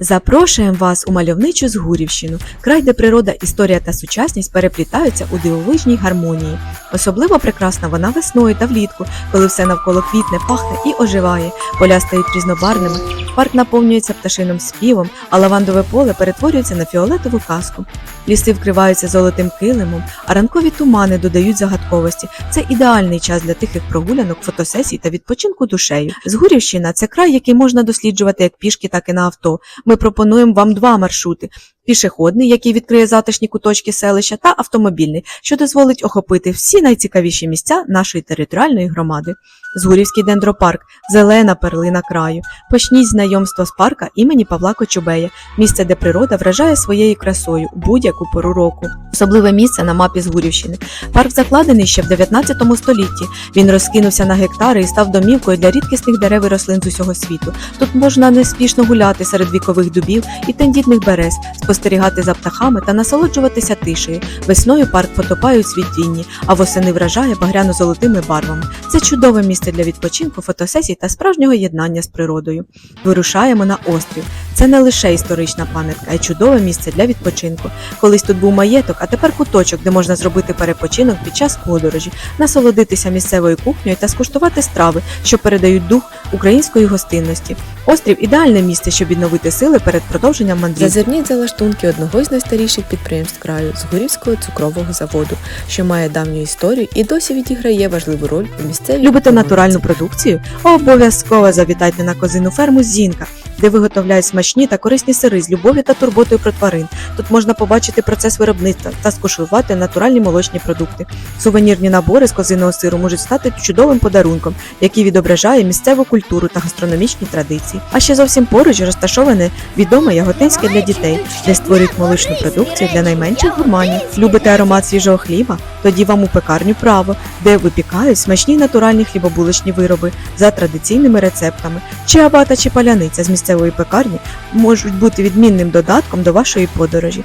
Запрошуємо вас у мальовничу Згурівщину, край, де природа, історія та сучасність переплітаються у дивовижній гармонії. Особливо прекрасна вона весною та влітку, коли все навколо квітне, пахне і оживає. Поля стають різнобарвними, парк наповнюється пташиним співом, а лавандове поле перетворюється на фіолетову казку. Ліси вкриваються золотим килимом, а ранкові тумани додають загадковості. Це ідеальний час для тихих прогулянок, фотосесій та відпочинку душею. Згурівщина це край, який можна досліджувати як пішки, так і на авто. Ми пропонуємо вам два маршрути: пішохідний, який відкриє затишні куточки селища, та автомобільний, що дозволить охопити всі найцікавіші місця нашої територіальної громади. Згурівський дендропарк, зелена перлина краю. Почніть знайомство з парка імені Павла Кочубея, місце, де природа вражає своєю красою будь-яку пору року. Особливе місце на мапі Згурівщини. Парк закладений ще в 19 столітті. Він розкинувся на гектари і став домівкою для рідкісних дерев і рослин з усього світу. Тут можна неспішно гуляти серед вікових дубів і тендітних берез, спостерігати за птахами та насолоджуватися тишею. Весною парк потопає у світлінні, а восени вражає багряно-золотими барвами. Це чудове місце для відпочинку, фотосесій та справжнього єднання з природою. Вирушаємо на острів. Це не лише історична пам'ятка, а й чудове місце для відпочинку. Колись тут був маєток, а тепер куточок, де можна зробити перепочинок під час подорожі, насолодитися місцевою кухнею та скуштувати страви, що передають дух української гостинності. Острів ідеальне місце, щоб відновити сили перед продовженням мандрівки. Зазирніть за лаштунки одного з найстаріших підприємств краю Згурівського цукрового заводу, що має давню історію і досі відіграє важливу роль у місцевій Любите натуральну продукцію? Обов'язково завітайте на козину ферму Зінка, де виготовляють смачні та корисні сири з любов'ю та турботою про тварин. Тут можна побачити процес виробництва та скуштувати натуральні молочні продукти. Сувенірні набори з козиного сиру можуть стати чудовим подарунком, який відображає місцеву культуру та гастрономічні традиції. А ще зовсім поруч розташоване відоме яготинське для дітей, де створюють молочну продукцію для найменших гурманів. Любите аромат свіжого хліба? Тоді вам у пекарню право, де випікають смачні натуральні хлібобулочні вироби за традиційними рецептами. Чи абата, чи паляниця з місцевої пекарні можуть бути відмінним додатком до вашої подорожі.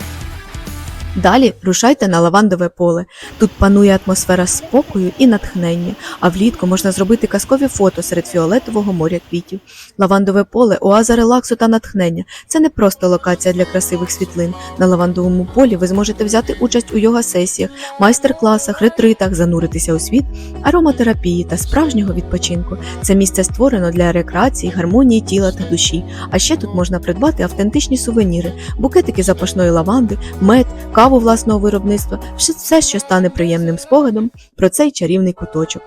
Далі рушайте на лавандове поле. Тут панує атмосфера спокою і натхнення, а влітку можна зробити казкові фото серед фіолетового моря квітів. Лавандове поле оаза релаксу та натхнення. Це не просто локація для красивих світлин. На лавандовому полі ви зможете взяти участь у йога-сесіях, майстер-класах, ретритах, зануритися у світ ароматерапії та справжнього відпочинку. Це місце створено для рекреації, гармонії тіла та душі. А ще тут можна придбати автентичні сувеніри, букетики запашної лаванди, мед, каву власного виробництва, все, що стане приємним спогадом про цей чарівний куточок.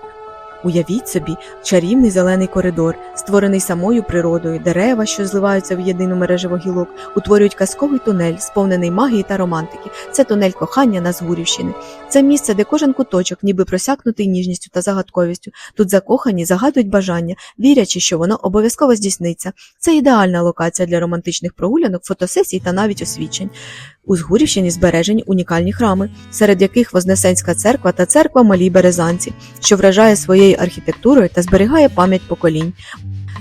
Уявіть собі чарівний зелений коридор, створений самою природою, дерева, що зливаються в єдину мережево гілок, утворюють казковий тунель, сповнений магії та романтики. Це тунель кохання на Згурівщини. Це місце, де кожен куточок, ніби просякнутий ніжністю та загадковістю. Тут закохані загадують бажання, вірячи, що воно обов'язково здійсниться. Це ідеальна локація для романтичних прогулянок, фотосесій та навіть освічень. У Згурівщині збережені унікальні храми, серед яких Вознесенська церква та церква Малій Березанці, що вражає своєю архітектурою та зберігає пам'ять поколінь.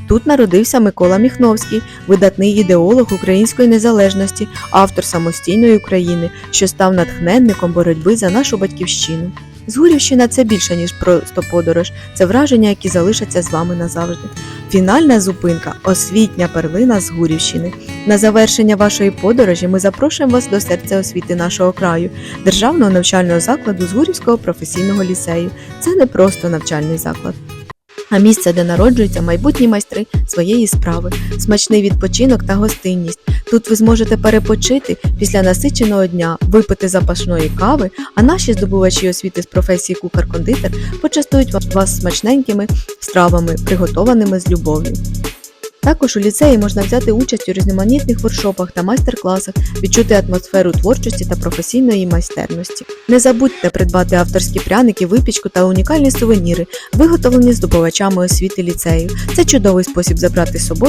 Тут народився Микола Міхновський, видатний ідеолог української незалежності, автор самостійної України, що став натхненником боротьби за нашу батьківщину. Згурівщина це більше, ніж просто подорож, це враження, які залишаться з вами назавжди. Фінальна зупинка освітня перлина з Гурівщини. На завершення вашої подорожі ми запрошуємо вас до серця освіти нашого краю, державного навчального закладу Згурівського професійного ліцею. Це не просто навчальний заклад. А місце, де народжуються майбутні майстри своєї справи, смачний відпочинок та гостинність. Тут ви зможете перепочити після насиченого дня, випити запашної кави, а наші здобувачі освіти з професії кухар-кондитер почастують вас смачненькими стравами, приготованими з любов'ю. Також у ліцеї можна взяти участь у різноманітних воршопах та майстер-класах, відчути атмосферу творчості та професійної майстерності. Не забудьте придбати авторські пряники, випічку та унікальні сувеніри, виготовлені здобувачами освіти ліцею. Це чудовий спосіб забрати з собою